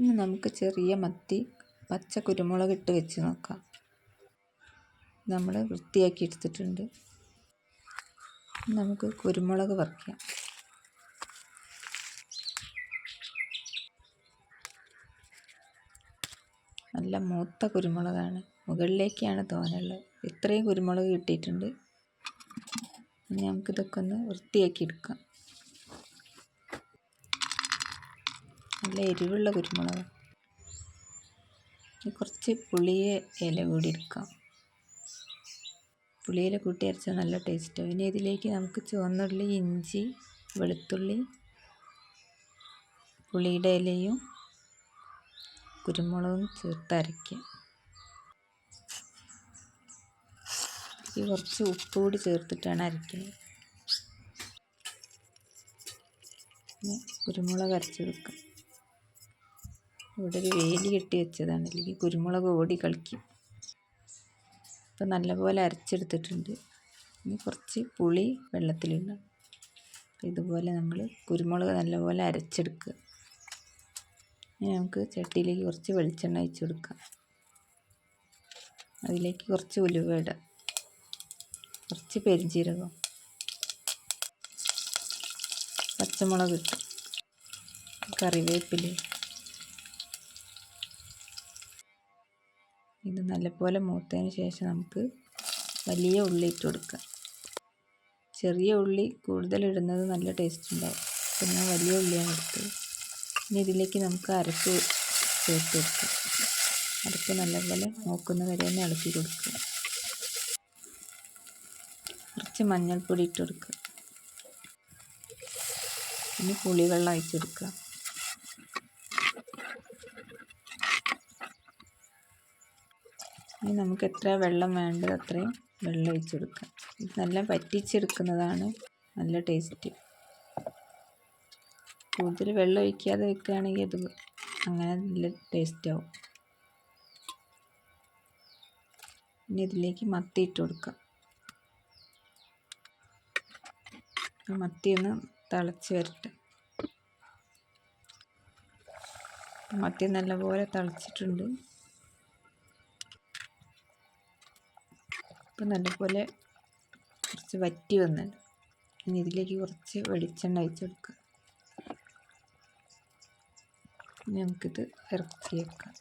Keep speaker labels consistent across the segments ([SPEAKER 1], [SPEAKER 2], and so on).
[SPEAKER 1] ഇനി നമുക്ക് ചെറിയ മത്തി പച്ച കുരുമുളക് ഇട്ട് വെച്ച് നോക്കാം. നമ്മൾ വൃത്തിയാക്കി എടുത്തിട്ടുണ്ട്. നമുക്ക് കുരുമുളക് വറക്കാം. നല്ല മൂത്ത കുരുമുളകാണ്. മുകളിലേക്കാണ് തോനുള്ളത് ഇത്രയും കുരുമുളക് കിട്ടിയിട്ടുണ്ട്. ഇനി നമുക്കിതൊക്കെ ഒന്ന് വൃത്തിയാക്കി എടുക്കാം. നല്ല എരിവുള്ള കുരുമുളക്. കുറച്ച് പുളിയ ഇല കൂടി എടുക്കാം. പുളിയില കൂട്ടി അരച്ചാൽ നല്ല ടേസ്റ്റ് പിന്നെ ഇതിലേക്ക് നമുക്ക് ചുവന്നുള്ളി ഇഞ്ചി വെളുത്തുള്ളി പുളിയുടെ ഇലയും കുരുമുളകും ചേർത്ത് അരയ്ക്കാം. ഈ കുറച്ച് ഉപ്പ് കൂടി ചേർത്തിട്ടാണ് അരയ്ക്കുന്നത്. കുരുമുളക് അരച്ചെടുക്കാം. ഇവിടെ ഒരു വേലി കെട്ടി വെച്ചതാണ്. അല്ലെങ്കിൽ കുരുമുളക് ഓടി കളിക്കും. ഇപ്പം നല്ലപോലെ അരച്ചെടുത്തിട്ടുണ്ട്. ഇനി കുറച്ച് പുളി വെള്ളത്തിലിടണം. ഇതുപോലെ നമ്മൾ കുരുമുളക് നല്ലപോലെ അരച്ചെടുക്കുക. ഇനി നമുക്ക് ചട്ടിയിലേക്ക് കുറച്ച് വെളിച്ചെണ്ണ ഒഴിച്ച് കൊടുക്കാം. അതിലേക്ക് കുറച്ച് ഉലുവ ഇടാം. കുറച്ച് പെരിഞ്ചീരകം. പച്ചമുളക് ഇട്ട്. കറിവേപ്പില. ഇത് നല്ലപോലെ മൂത്തതിന് ശേഷം നമുക്ക് വലിയ ഉള്ളി ഇട്ട് കൊടുക്കാം. ചെറിയ ഉള്ളി കൂടുതൽ ഇടുന്നത് നല്ല ടേസ്റ്റ് ഉണ്ടാവും. പിന്നെ വലിയ ഉള്ളിയാണ് എടുത്തത്. ഇനി ഇതിലേക്ക് നമുക്ക് അരപ്പ് ചേർത്ത് കൊടുക്കാം. അരപ്പ് നല്ലപോലെ നോക്കുന്ന വരെ തന്നെ ഇളക്കി കൊടുക്കുക. കുറച്ച് മഞ്ഞൾപ്പൊടി ഇട്ട് കൊടുക്കുക. ഇനി പുളിവെള്ളം ഒഴിച്ച് ഇനി നമുക്ക് എത്ര വെള്ളം വേണ്ടത് അത്രയും വെള്ളം ഒഴിച്ച് കൊടുക്കാം ഇത് നല്ല വറ്റിച്ചെടുക്കുന്നതാണ് നല്ല ടേസ്റ്റ് കൂടുതൽ വെള്ളം ഒഴിക്കാതെ വെക്കുകയാണെങ്കിൽ അത് അങ്ങനെ നല്ല ടേസ്റ്റ് ആവും. ഇനി ഇതിലേക്ക് മത്തി ഇട്ട് കൊടുക്കാം. മത്തി ഒന്ന് തിളച്ച് വരട്ടെ. മത്തി നല്ലപോലെ തിളച്ചിട്ടുണ്ട്. ഇപ്പം നല്ലപോലെ കുറച്ച് വറ്റി വന്നിട്ടുണ്ട് ഇനി ഇതിലേക്ക് കുറച്ച് വെളിച്ചെണ്ണ ഒഴിച്ച് കൊടുക്കുക. ഇനി നമുക്കിത് ഇറക്കി വെക്കാം.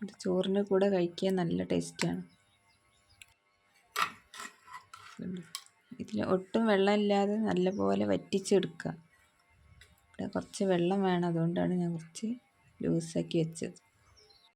[SPEAKER 1] ഇത് ചോറിന്റെ കൂടെ കഴിക്കാൻ നല്ല ടേസ്റ്റാണ്. ഇതിൽ ഒട്ടും വെള്ളമില്ലാതെ നല്ലപോലെ വറ്റിച്ചെടുക്കുക. ഇവിടെ കുറച്ച് വെള്ളം വേണം അതുകൊണ്ടാണ് ഞാൻ കുറച്ച് ലൂസാക്കി വെച്ചത്